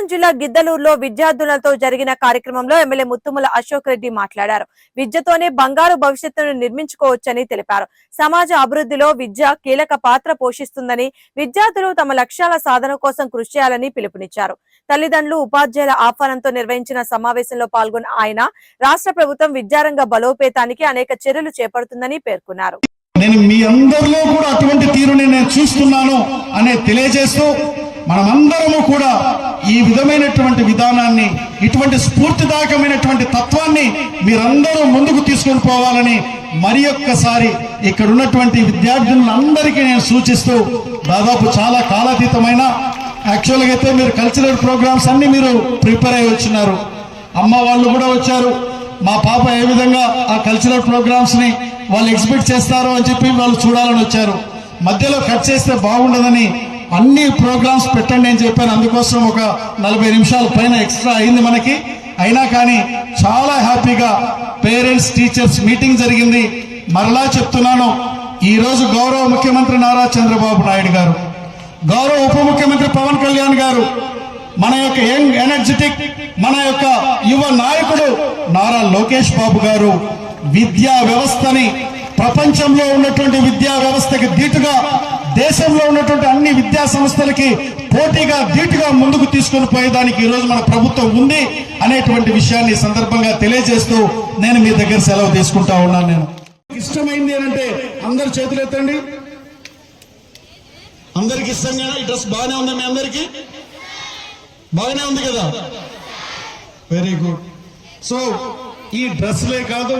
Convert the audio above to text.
ప్రకాశం జిల్లా గిద్దలూరులో విద్యార్థులతో జరిగిన కార్యక్రమంలో ఎమ్మెల్యే ముత్తుముల అశోక్ రెడ్డి మాట్లాడారు. విద్యతోనే బంగారు భవిష్యత్తును నిర్మించుకోవచ్చని తెలిపారు. సమాజ అభివృద్ధిలో విద్య కీలక పాత్ర పోషిస్తుందని విద్యార్థులు తమ లక్ష్యాల సాధన కోసం కృషి చేయాలని పిలుపునిచ్చారు. తల్లిదండ్రులు ఉపాధ్యాయుల ఆహ్వానంతో నిర్వహించిన సమావేశంలో పాల్గొన్న ఆయన రాష్ట్ర ప్రభుత్వం విద్యారంగ బలోపేతానికి అనేక చర్యలు చేపడుతుందని పేర్కొన్నారు. నేను మీ అందరిలో కూడా అటువంటి తీరుని నేను చూస్తున్నాను అనే తెలియజేస్తూ మనమందరము కూడా ఈ విధమైనటువంటి విధానాన్ని ఇటువంటి స్ఫూర్తిదాయకమైనటువంటి తత్వాన్ని మీరందరూ ముందుకు తీసుకొని పోవాలని మరి ఒక్కసారి ఇక్కడ ఉన్నటువంటి విద్యార్థులందరికీ నేను సూచిస్తూ దాదాపు చాలా కాలాతీతమైన యాక్చువల్గా అయితే మీరు కల్చరల్ ప్రోగ్రామ్స్ అన్ని మీరు ప్రిపేర్ అయి వచ్చినారు. అమ్మ వాళ్ళు కూడా వచ్చారు. మా పాప ఏ విధంగా ఆ కల్చరల్ ప్రోగ్రామ్స్ని వాళ్ళు ఎగ్జిబిట్ చేస్తారో అని చెప్పి వాళ్ళు చూడాలని వచ్చారు. మధ్యలో కట్ చేస్తే బాగుండదని అన్ని ప్రోగ్రామ్స్ పెట్టండి అని చెప్పాను అందుకోసం ఒక నలభై నిమిషాల పైన ఎక్స్ట్రా అయింది మనకి. అయినా కానీ చాలా హ్యాపీగా పేరెంట్స్ టీచర్స్ మీటింగ్ జరిగింది. మరలా చెప్తున్నాను ఈరోజు గౌరవ ముఖ్యమంత్రి నారా చంద్రబాబు నాయుడు గారు గౌరవ ఉప ముఖ్యమంత్రి పవన్ కళ్యాణ్ గారు మన యొక్క యంగ్ ఎనర్జెటిక్ మన యొక్క యువ నాయకుడు నారా లోకేష్ బాబు గారు విద్యా వ్యవస్థని ప్రపంచంలో ఉన్నటువంటి విద్యా వ్యవస్థకి ధీటుగా దేశంలో ఉన్నటువంటి అన్ని విద్యా సంస్థలకి పోటీగా ధీటుగా ముందుకు తీసుకొని పోయేదానికి ఈరోజు మన ప్రభుత్వం ఉంది అనేటువంటి విషయాన్ని సందర్భంగా తెలియజేస్తూ నేను మీ దగ్గర సెలవు తీసుకుంటా ఉన్నాను నేను. ఇష్టమైంది అంటే అందరు చేతులు ఎత్తండి. అందరికి ఇష్టంగా ఈ డ్రెస్ బాగానే ఉంది మీ అందరికి? బాగానే ఉంది కదా? వెరీ గుడ్ సో ఈ డ్రెస్లే కాదు